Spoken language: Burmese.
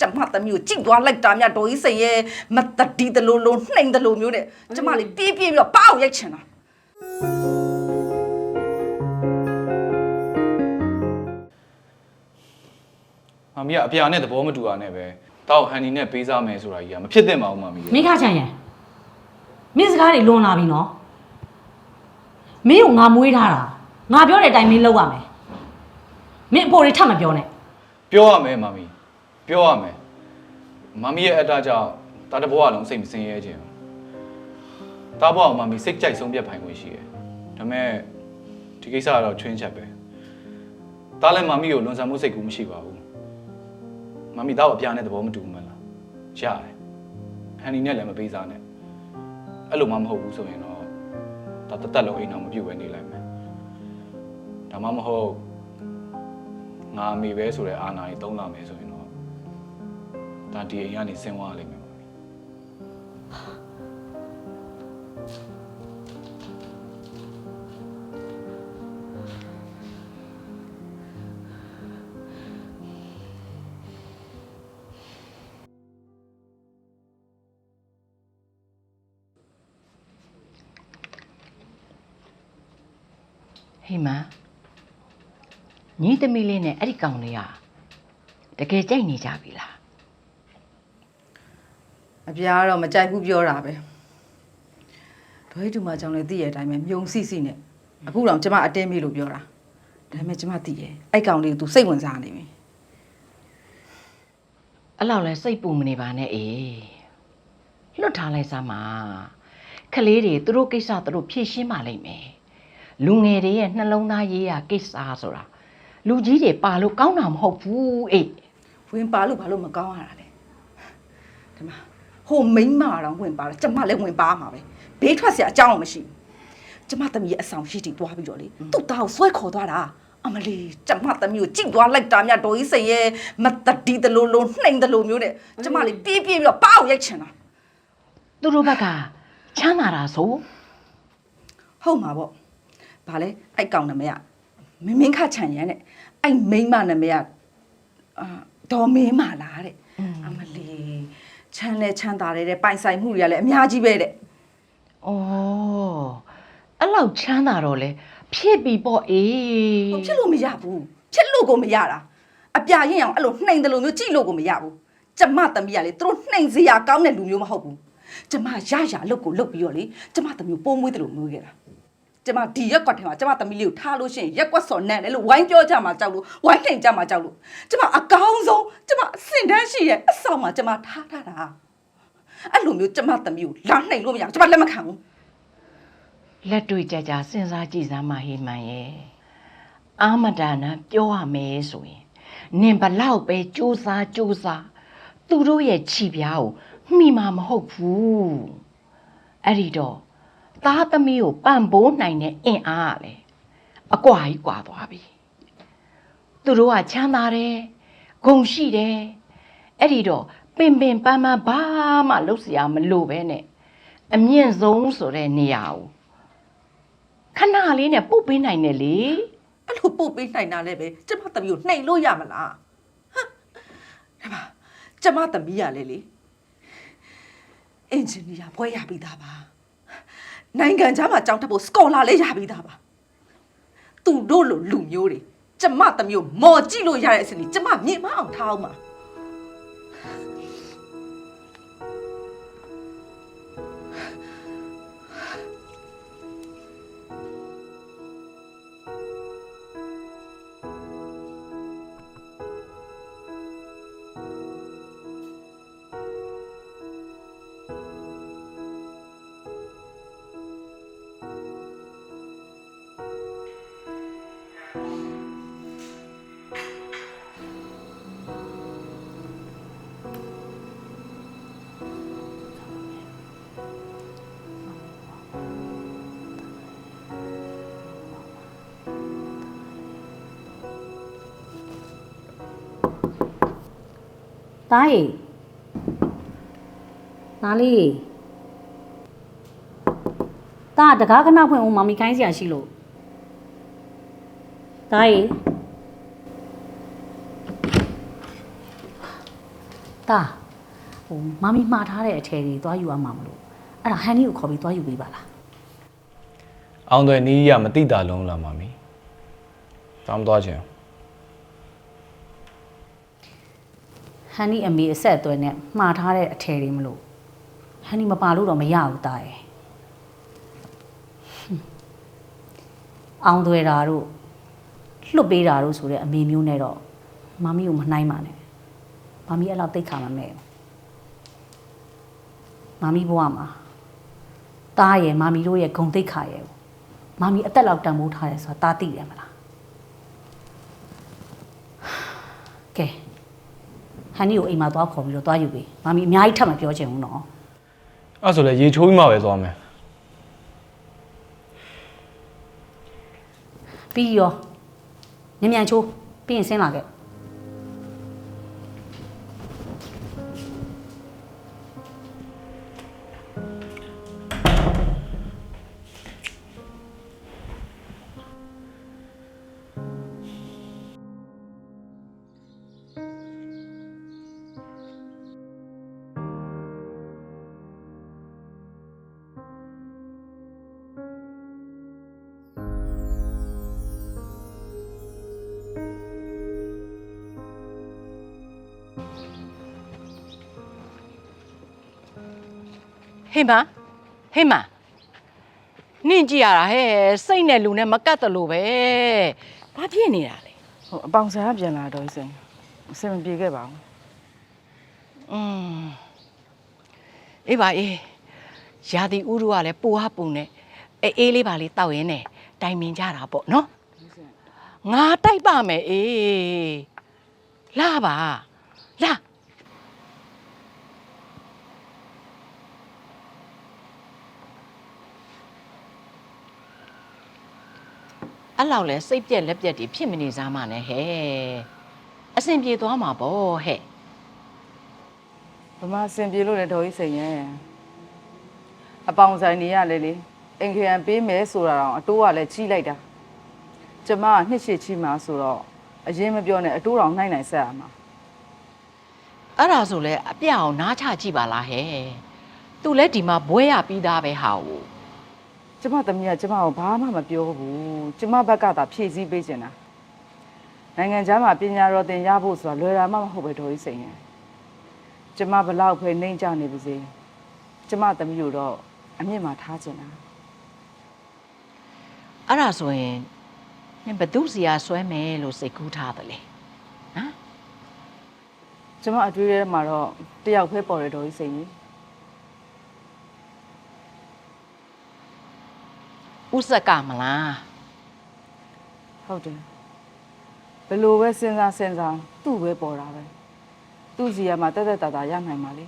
ကျမသမီးကိုကြိတ်သွားလိုက်တာမြတ်တော်ကြီးစိန်ရဲ့မတတိတလို့လို့နှိမ်တလို့မျိုးနဲ့ကျမလေးပြေးပြေးပြီးတော့ပါအောင်ရိုက်ချင်တာမမီးကအပြာနဲ့သဘောမတူတာနဲ့ပဲတောက်ဟန်နီနဲ့ပေးစားမယ်ဆိုတာကြီးကမဖြစ်သင့်ပါဘူးမမီးမင်းခချန်ရန်မင်းစကားတွေလွန်လာပြီနော်မင်းကိုငါမွေးထားတာငါပြောတဲ့အတိုင်းမင်းလုပ်ရမယ်မင်းအပေါ်တွေထပ်မပြောနဲ့ပြောရမယ်မမီး ပြောရမယ်မမီးရဲ့အတ္တကြောင့်တာတဘွားလုံးစိတ်မစင်ရဲခြင်းတာဘွားအောင်မမီးစိတ်ကြိုက်ဆုံးပြတ်ဖိုင်ခွင့်ရှိတယ်ဒါပေမဲ့ဒီကိစ္စကတော့ချွင်းချက်ပဲတားလည်းမမီးကိုလွန်ဆန်မှုစိတ်ကူးမရှိပါဘူးမမီးတောက်အပြာနဲ့သဘောမတူဘူးမလားရတယ်ဟန်နီနဲ့လည်းမပေးစားနဲ့အဲ့လိုမှမဟုတ်ဘူးဆိုရင်တော့ဒါတသက်လုံးအိမ်တော်မပြုတ်ပဲနေလိုက်မယ်ဒါမှမဟုတ်ငါအမေပဲဆိုတဲ့အာဏာကြီးသုံးလာမယ်ဆိုရင်တော့ ဒါဒီအိမ်ကနေဆင်းသွားရလိမ့်မယ်ပါဗျာဟိမညီသမီးလေးနဲ့အဲ့ဒီကောင်လေးอ่ะတကယ်ကြိုက်နေကြပြီလား အပြားကတော့မကြိုက်ဘူးပြောတာပဲဒေါ်ဟိတူမကြောင့်လည်းသိရတဲ့အတိုင်းပဲမြုံစီစီနဲ့အခုတော့ကျမအတင်းမေးလို့ပြောတာဒါပေမဲ့ကျမသိတယ်အဲ့ကောင်လေးကို तू စိတ်ဝင်စားနေပြီအဲ့လောက်လဲစိတ်ပူမနေပါနဲ့အေးလွတ်ထားလိုက်စမ်းပါခလေးတွေသူတို့ကိစ္စသူတို့ဖြေရှင်းပါလိမ့်မယ်လူငယ်တွေရဲ့နှလုံးသားရေးရာကိစ္စဆိုတာလူကြီးတွေပါလို့ကောင်းတာမဟုတ်ဘူးအေးဝင်ပါလို့ဘာလို့မကောင်းရတာလဲဒီမှာ ဟိုမိန်းမတော့ဝင်ပါလားကျမလည်းဝင်ပါမှာပဲဘေးထွက်เสียအကြောင်းမရှိဘူးကျမသမီးရဲ့အဆောင်ရှိတီတွားပြီးတော့လေသူ့သားကိုဆွဲခေါ်သွားတာအမလီကျမသမီးကိုကြိတ်သွားလိုက်တာမြတ်တော်ကြီးစိန်ရဲ့မတတိတလို့လို့နှိမ်တလို့မျိုးနဲ့ကျမလေးပြေးပြေးပြီးတော့ပါအောင်ရိုက်ချင်တာ သူတို့ဘက်ကချမ်းသာတာဆို ဟုတ်မှာပေါ့။ဘာလဲအိုက်ကောင်နမရမင်းမင်းခချန်ရန်တဲ့အိုက်မိန်းမနမရအာဒေါ်မင်းမလားတဲ့အမလီ ချမ်းလဲချမ်းသာတယ်တဲ့ပိုင်ဆိုင်မှုတွေကလည်းအများကြီးပဲတဲ့ဩအဲ့လောက်ချမ်းသာတော့လေဖြစ်ပြီပေါ့အေးဟိုဖြစ်လို့မရဘူးချစ်လို့ကိုမရတာအပြာရင်အောင်အဲ့လိုနှိမ်တယ်လို့မျိုးကြည့်လို့ကိုမရဘူးကျမသမီးကလေသူတို့နှိမ်စရာကောင်းတဲ့လူမျိုးမဟုတ်ဘူးကျမရရအလုပ်ကိုလုပ်ပြီးတော့လေကျမသမီးကိုပိုးမွေးတယ်လို့မျိုးခဲ့တာ ကျမဒီရက်ကွက်ထဲမှာကျမသမီးလေးကိုထားလို့ရှိရင်ရက်ကွက်စော်နန့်တယ်လို့ဝိုင်းပြောကြမှာကြောက်လို့ဝိုင်းနှိမ်ကြမှာကြောက်လို့ကျမအကောင်းဆုံးကျမအစင်တန်းရှိရဲ့အဆောင်မှာကျမထားထားတာအဲ့လိုမျိုးကျမသမီးကိုလာနှိမ်လို့မရဘူးကျမလက်မခံဘူးလက်တွေ့ကြကြစဉ်းစားကြည့်စမ်းပါဟိမှန်ရဲ့အာမဒါနပြောရမယ်ဆိုရင်နင်ဘလောက်ပဲစူးစားစူးစားသူတို့ရဲ့ခြိပြားကိုမှီမှာမဟုတ်ဘူးအဲ့ဒီတော့ သားသမီးကိုပံ့ပိုးနိုင်တဲ့အင်အားကလည်းအကွာကြီးကွာသွားပြီသူတို့ကချမ်းသာတယ်ဂုံရှိတယ်အဲ့ဒီတော့ပင်ပင်ပန်းပန်းဘာမှလုပ်စရာမလိုပဲနဲ့အမြင့်ဆုံးဆိုတဲ့နေရာကိုခဏလေးနဲ့ပုတ်ပေးနိုင်တယ်လေအဲ့လိုပုတ်ပေးနိုင်တာလည်းပဲကျမသမီးကိုနှိမ်လို့ရမလားဟမ်ဒါပါကျမသမီးရလေလေအင်ဂျင်နီယာဘွဲရပြီးသားပါ နိုင်ငံခြားမှာကြောင်းတက်ဖို့စကောလာလေးရပြီးသားပါသူတို့လိုလူမျိုးတွေကျမသမီးကိုမော်ကြည့်လို့ရတဲ့အစင်းကြီးကျမမြင်မအောင်ထားအောင်ပါ တားရီသားလေးတားတကားကနဖွင့်အောင်မမီခိုင်းစရာရှိလို့တားရီတာဟိုမမီမှားထားတဲ့အထည်တွေသွားယူရမှာမလို့အဲ့ဒါဟန်နီကိုခေါ်ပြီးသွားယူပေးပါလားအောင်သွယ်နီးရမတိတာလုံးလားမမီတောင်းသွားခြင်း ဟန်နီအမေအဆက်အသွဲနဲ့မှားထားတဲ့အထည်တွေမလို့ဟန်နီမပါလို့တော့မရဘူးတာရဲ့ဟွန်းအောင်သွဲတာတို့လွတ်ပေးတာတို့ဆိုတဲ့အမေမျိုးနဲ့တော့မမီကိုမနှိုင်းပါနဲ့မမီအဲ့လောက်သိတ်ခါမမဲ့ဘူးမမီဘဝမှာတားရဲ့မမီတို့ရဲ့ဂုံသိတ်ခါရဲ့မမီအသက်လောက်တန်ဖိုးထားတယ်ဆိုတာတားသိတယ်မလားကဲ ဟန်နီကိုအိမ်မှာသွားခေါ်ပြီးတော့သွားယူပေးမမီအများကြီးထပ်မပြောချင်ဘူးနော်အဲ့ဆိုလေရေချိုးပြီးမှပဲသွားမယ်ပြီးရောညံ့ညံ့ချိုးပြီးရင်ဆင်းလာခဲ့ ဟေးမဟေးမနင့်ကြည့်ရတာဟဲ့စိတ်နဲ့လူနဲ့မကတ်တလို့ပဲဘာဖြစ်နေတာလဲဟိုအပေါင်စားကပြန်လာတော့စိန်အဆင်မပြေခဲ့ပါဘူးอืมအေးပါအေးရာသီဥတုကလည်းပူဟာပူနေအေးအေးလေးပါလေးတောက်ရင်းနဲ့တိုင်ပင်ကြတာပေါ့နော်ငါတိုက်ပါမယ်အေးလာပါလာ အဲ့လောက်လဲစိတ်ပြက်လက်ပြက်တွေဖြစ်မနေစားမှနဲ့ဟဲ့အဆင်ပြေသွားမှာပေါ့ဟဲ့ဗမာအဆင်ပြေလို့လည်းတော်ကြီးစိန်ရဲ့အပေါင်ဆိုင်နေရလေလေအင်ခရန်ပေးမယ်ဆိုတာတော့အတိုးကလည်းကြီးလိုက်တာကျမကနှစ်ရှည်ချီမှာဆိုတော့အရင်မပြောနဲ့အတိုးတော်နှိုင်းနိုင်ဆက်ရမှာအဲ့ဒါဆိုလဲအပြက်အောင်နားချကြည့်ပါလားဟဲ့သူလဲဒီမှာဘွဲရပြီးသားပဲဟာကို ကျမသမီးကကျမကိုဘာမှမပြောဘူးကျမဘက်ကသာဖြည့်ဆည်းပေးချင်တာနိုင်ငံခြားမှာပညာတော်သင်ရဖို့ဆိုတာလွယ်တာမှမဟုတ်ပဲတော်ကြီးစိန်ရဲ့ကျမဘလောက်ပဲနှိမ့်ကြနေပါစေကျမသမီးတို့တော့အမြင့်မှာထားချင်တာအဲ့ဒါဆိုရင်နင်ဘသူစီယာဆွဲမယ်လို့စိတ်ကူးထားတယ်လေဟမ်ကျမအတွေ့ထဲမှာတော့တယောက်ဖဲပေါ်တယ်တော်ကြီးစိန်ကြီး ဥစက်ကမလားဟုတ်တယ်ဘယ်လိုပဲစဉ်းစားစဉ်းစားသူ့ပဲပေါ်တာပဲသူ့စီရမှာတက်တက်တာတာရနိုင်ပါလေ